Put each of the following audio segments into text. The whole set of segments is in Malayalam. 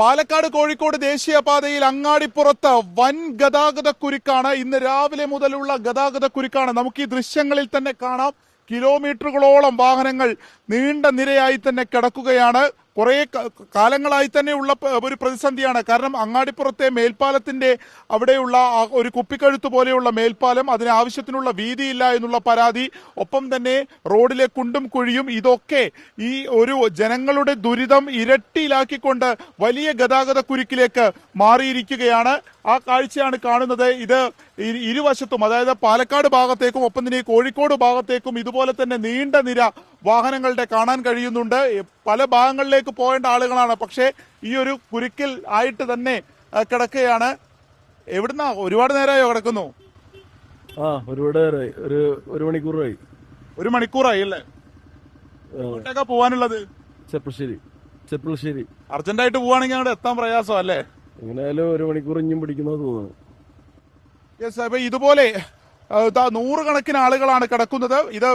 പാലക്കാട് കോഴിക്കോട് ദേശീയപാതയിൽ അങ്ങാടിപ്പുറത്ത് വൻ ഗതാഗത കുരുക്കാണ്. ഇന്ന് രാവിലെ മുതലുള്ള ഗതാഗത കുരുക്കാണ്. നമുക്ക് ഈ ദൃശ്യങ്ങളിൽ തന്നെ കാണാം. കിലോമീറ്ററുകളോളം വാഹനങ്ങൾ നീണ്ട നിരയായി തന്നെ കിടക്കുകയാണ്. കുറേ കാലങ്ങളായി തന്നെ ഉള്ള ഒരു പ്രതിസന്ധിയാണ്. കാരണം അങ്ങാടിപ്പുറത്തെ മേൽപ്പാലത്തിന്റെ അവിടെയുള്ള ഒരു കുപ്പിക്കഴുത്ത് പോലെയുള്ള മേൽപ്പാലം അതിന് ആവശ്യത്തിനുള്ള വീതിയില്ല എന്നുള്ള പരാതി ഒപ്പം തന്നെ റോഡിലെ കുണ്ടും കുഴിയും ഇതൊക്കെ ഈ ഒരു ജനങ്ങളുടെ ദുരിതം ഇരട്ടിയിലാക്കിക്കൊണ്ട് വലിയ ഗതാഗത കുരുക്കിലേക്ക് മാറിയിരിക്കുകയാണ്. ആ കാഴ്ചയാണ് കാണുന്നത്. ഇത് ഇരുവശത്തും അതായത് പാലക്കാട് ഭാഗത്തേക്കും ഒപ്പം തന്നെ കോഴിക്കോട് ഭാഗത്തേക്കും ഇതുപോലെ തന്നെ നീണ്ട നിര വാഹനങ്ങളുടെ കാണാൻ കഴിയുന്നുണ്ട്. പല ഭാഗങ്ങളിലേക്ക് പോകേണ്ട ആളുകളാണ്. പക്ഷേ ഈ ഒരു കുരുക്കിൽ ആയിട്ട് തന്നെ കിടക്കുകയാണ്. എവിടുന്നാ? ഒരുപാട് നേരമായോ കിടക്കുന്നു? ആ ഒരുപാട് നേരമായി. ഒരു ഒരു മണിക്കൂറായി. ഒരു മണിക്കൂറായി അല്ലേ? എങ്ങോട്ടേക്കാ പോവാനുള്ളത്? ചെപ്പശ്ശേരി ചെപ്പശ്ശേരി അർജന്റായിട്ട് പോവാണെങ്കിൽ അങ്ങോട്ട് എത്താൻ പ്രയാസം അല്ലേ എങ്ങനെയായാലും ഒരു മണിക്കൂർ ഇഞ്ഞും പിടിക്കുന്നത് തോന്നുന്നു. യെസ് അപ്പൊ ഇതുപോലെ നൂറുകണക്കിന് ആളുകളാണ് കിടക്കുന്നത്. ഇത്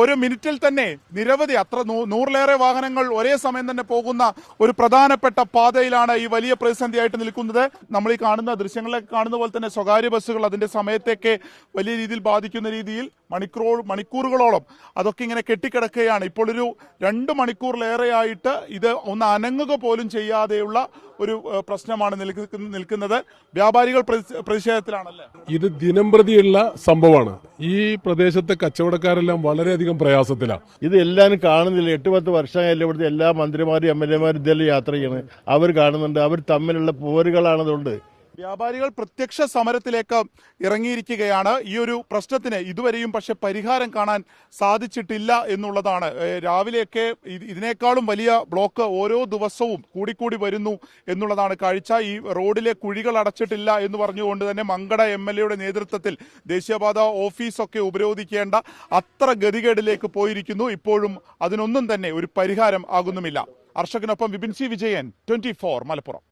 ഒരു മിനിറ്റിൽ തന്നെ നിരവധി അത്ര നൂറിലേറെ വാഹനങ്ങൾ ഒരേ സമയം തന്നെ പോകുന്ന ഒരു പ്രധാനപ്പെട്ട പാതയിലാണ് ഈ വലിയ പ്രതിസന്ധിയായിട്ട് നിൽക്കുന്നത്. നമ്മൾ ഈ കാണുന്ന ദൃശ്യങ്ങളിലൊക്കെ കാണുന്ന പോലെ തന്നെ സ്വകാര്യ ബസ്സുകൾ അതിന്റെ സമയത്തേക്ക് വലിയ രീതിയിൽ ബാധിക്കുന്ന രീതിയിൽ മണിക്കൂറോ മണിക്കൂറുകളോളം അതൊക്കെ ഇങ്ങനെ കെട്ടിക്കിടക്കുകയാണ്. ഇപ്പോൾ ഒരു രണ്ട് മണിക്കൂറിലേറെയായിട്ട് ഇത് ഒന്ന് അനങ്ങുക പോലും ചെയ്യാതെയുള്ള ഒരു പ്രശ്നമാണ് നിൽക്കുന്ന- നിൽക്കുന്നത്. വ്യാപാരികൾ പ്രതി- പ്രതിഷേധത്തിലാണല്ലേ? ഇത് ദിനം പ്രതിയുള്ള സംഭവമാണ്. ഈ പ്രദേശത്തെ കച്ചവടക്കാരെല്ലാം വളരെയധികം പ്രയാസത്തിലാണ് ഇത് എല്ലാവരും കാണുന്നില്ല. എട്ട് പത്ത് വർഷമായാലും ഇവിടുത്തെ എല്ലാ മന്ത്രിമാരും എം എൽ എമാരും ഇതെല്ലാം യാത്ര ചെയ്യണം അവർ കാണുന്നുണ്ട്. അവർ തമ്മിലുള്ള പോരുകളാണതുകൊണ്ട് വ്യാപാരികൾ പ്രത്യക്ഷ സമരത്തിലേക്ക് ഇറങ്ങിയിരിക്കുകയാണ്. ഈ ഒരു പ്രശ്നത്തിന് ഇതുവരെയും പക്ഷെ പരിഹാരം കാണാൻ സാധിച്ചിട്ടില്ല എന്നുള്ളതാണ്. രാവിലെയൊക്കെ ഇതിനേക്കാളും വലിയ ബ്ലോക്ക് ഓരോ ദിവസവും കൂടിക്കൂടി വരുന്നു എന്നുള്ളതാണ് കാഴ്ച. ഈ റോഡിലെ കുഴികൾ അടച്ചിട്ടില്ല എന്ന് പറഞ്ഞുകൊണ്ട് തന്നെ മങ്കട എം എൽ എയുടെ നേതൃത്വത്തിൽ ദേശീയപാത ഓഫീസൊക്കെ ഉപരോധിക്കേണ്ട അത്ര ഗതികേടിലേക്ക് പോയിരിക്കുന്നു. ഇപ്പോഴും അതിനൊന്നും തന്നെ ഒരു പരിഹാരം ആകുന്നുമില്ല. അർഷകനൊപ്പം വിപിൻ സി വിജയൻ ട്വന്റി മലപ്പുറം.